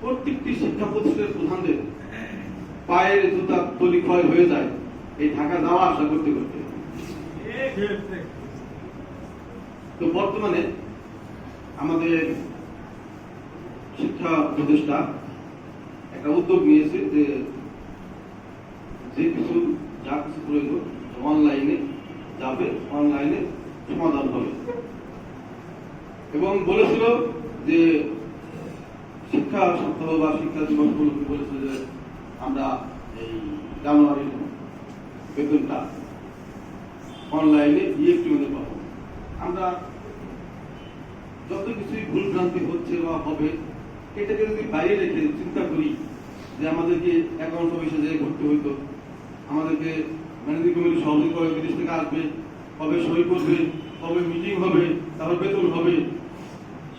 প্রত্যেকটি শিক্ষা প্রতিষ্ঠানের প্রধানদের পায়ের জুতা তলি ক্ষয় হয়ে যায়। এই ঢাকা যাওয়া আসা করতে করতে। তো বর্তমানে আমাদের শিক্ষা উপদেষ্টা একটা উদ্যোগ নিয়েছে যে যে কিছু, যা কিছু প্রয়োজন অনলাইনে যাবে, অনলাইনে সমাধান হবে। এবং বলেছিল যে শিক্ষা সপ্তাহ বা শিক্ষা দিবস উপলক্ষে বলেছে যে আমরা এই জানুয়ারির বেতনটা অনলাইনে মধ্যে পাবো। আমরা যত কিছুই ভুল ভ্রান্তি হচ্ছে বা হবে, এটাকে যদি বাইরে রেখে চিন্তা করি যে আমাদেরকে অ্যাকাউন্ট অফিসে যেয়ে ঘুরতে হইতো, আমাদেরকে ম্যানেজিং কমিটি সহযোগী করে বিদেশ থেকে আসবে কবে সই করবে কবে মিটিং হবে, তারপর বেতন হবে,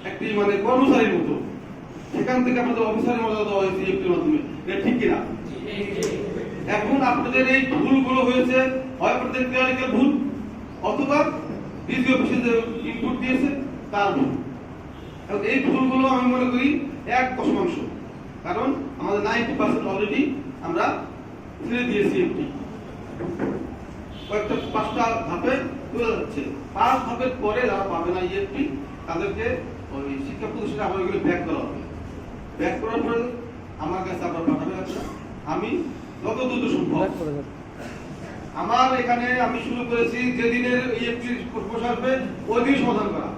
একটি মানে কর্মচারীর মতো সেখান থেকে আপনাদের অফিসারের মতো দেওয়া হয়েছে ইএফটির মাধ্যমে। এটা ঠিক কিনা? এখন আপনাদের এই ভুলগুলো হয়েছে, হয় আপনাদের ক্লিয়ারিক্যাল ভুল, অথবা ইনপুট দিয়েছে, তার ভুল। এখন এই ভুলগুলো আমি মনে করি এক দশমাংশ। কারণ আমাদের নাইনটি পার্সেন্ট অলরেডি আমরা দিয়েছি কয়েকটা পাঁচটা ধাপে তুলে যাচ্ছে। পাঁচ ধাপের পরে যারা পাবে না ইএফটি তাদেরকে ওই শিক্ষা প্রতিষ্ঠানে আবার ব্যাক করা হবে। ব্যাক করার পরে আমার কাছে আবার পাঠাবে একটা আমি যত দ্রুত সম্ভব। আমার এখানে আমি শুরু করেছি যেদিনের ইএফটি বসে আসবে ওই দিনই সমাধান করা।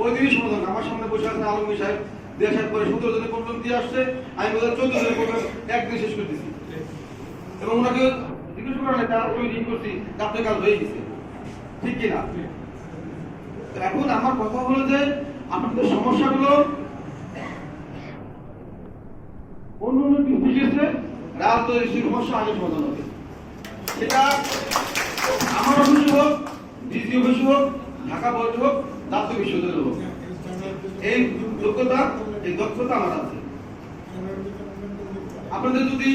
ওই দিনই সমাধান আমার সামনে বসে আছেন আলমী সাহেব। দিয়ে আসার পরে সতেরো জনের প্রবলেম দিয়ে আসছে। আমি বোধহয় চোদ্দ জনের প্রবলেম একদিন শেষ করে দিচ্ছি এবং ওনাকে জিজ্ঞেস করা নাই তার ওই রিং করছি আপনার কাজ হয়ে গেছে। ঠিক কিনা? এখন আমার কথা হলো যে আপনাদের সমস্যাগুলো অন্য বিশেষে রাজনৈতিক সমস্যা আগে সমাধান হবে সেটা আমার অফিস হোক, ডিসি অফিস হোক, ঢাকা বোর্ড হোক জাতীয় বিশ্ববিদ্যালয় হোক। এই যোগ্যতা, এই দক্ষতা আমার আছে আপনাদের যদি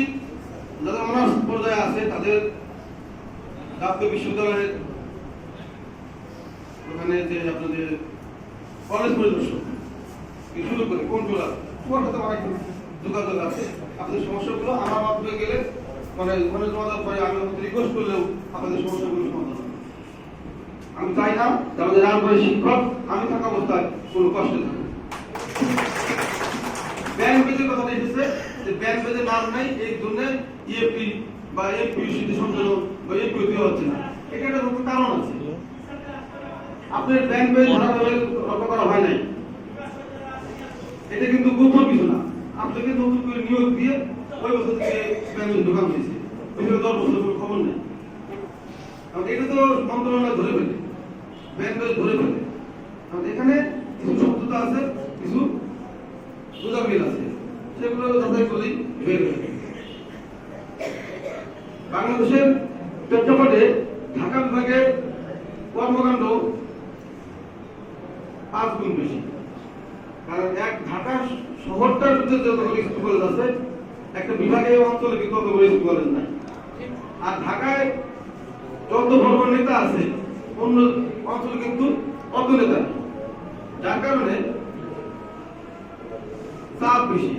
যাদের অনার্স পর্যায়ে আছে, তাদের জাতীয় বিশ্ববিদ্যালয়ের ওখানে যে আপনাদের কলেজ পরিদর্শক শুরু করে কন্ট্রোলার সবার সাথে আমার একটা যোগাযোগ আছে। আপনাদের সমস্যাগুলো আমার মাধ্যমে গেলে মানে ওখানে পরে আমি রিকোয়েস্ট করলেও আপনাদের সমস্যাগুলো সমাধান আমি চাই না আমাদের রামপুরের শিক্ষক, আমি থাকা অবস্থায় কোনো কষ্ট থাকে ব্যাংক কথা এসেছে যে ব্যাংক নাম এই বা এফপিউসিটি সংযোজন বা হচ্ছে না। এটা একটা কারণ আছে। আপনার ব্যাংক বেজ রক্ষা করা হয় নাই। এটা কিন্তু গোপন কিছু না। আপনাকে নতুন করে নিয়োগ দিয়ে ওই বছর থেকে ব্যাংকে ঢোকানো হয়েছে ওইখানে দশ বছর কোনো খবর নেই। কারণ এটা তো মন্ত্রণালয় ধরে ফেলে। ব্যাংক ধরে ফেলে। কারণ এখানে কিছু সত্যতা আছে, কিছু গোদামিল আছে। সেগুলো যাচাই করেই বের হয়ে বাংলাদেশের প্রেক্ষাপটে ঢাকা বিভাগের কর্মকাণ্ড পাঁচ গুণ বেশি। কারণ এক ঢাকা শহরটার ভিতরে একটা বিভাগীয় অঞ্চলে কিন্তু অতগুলো স্কুল আর ঢাকায় যত বড় নেতা আছে, অন্য অঞ্চলে কিন্তু অত নেতা যার কারণে চাপ বেশি।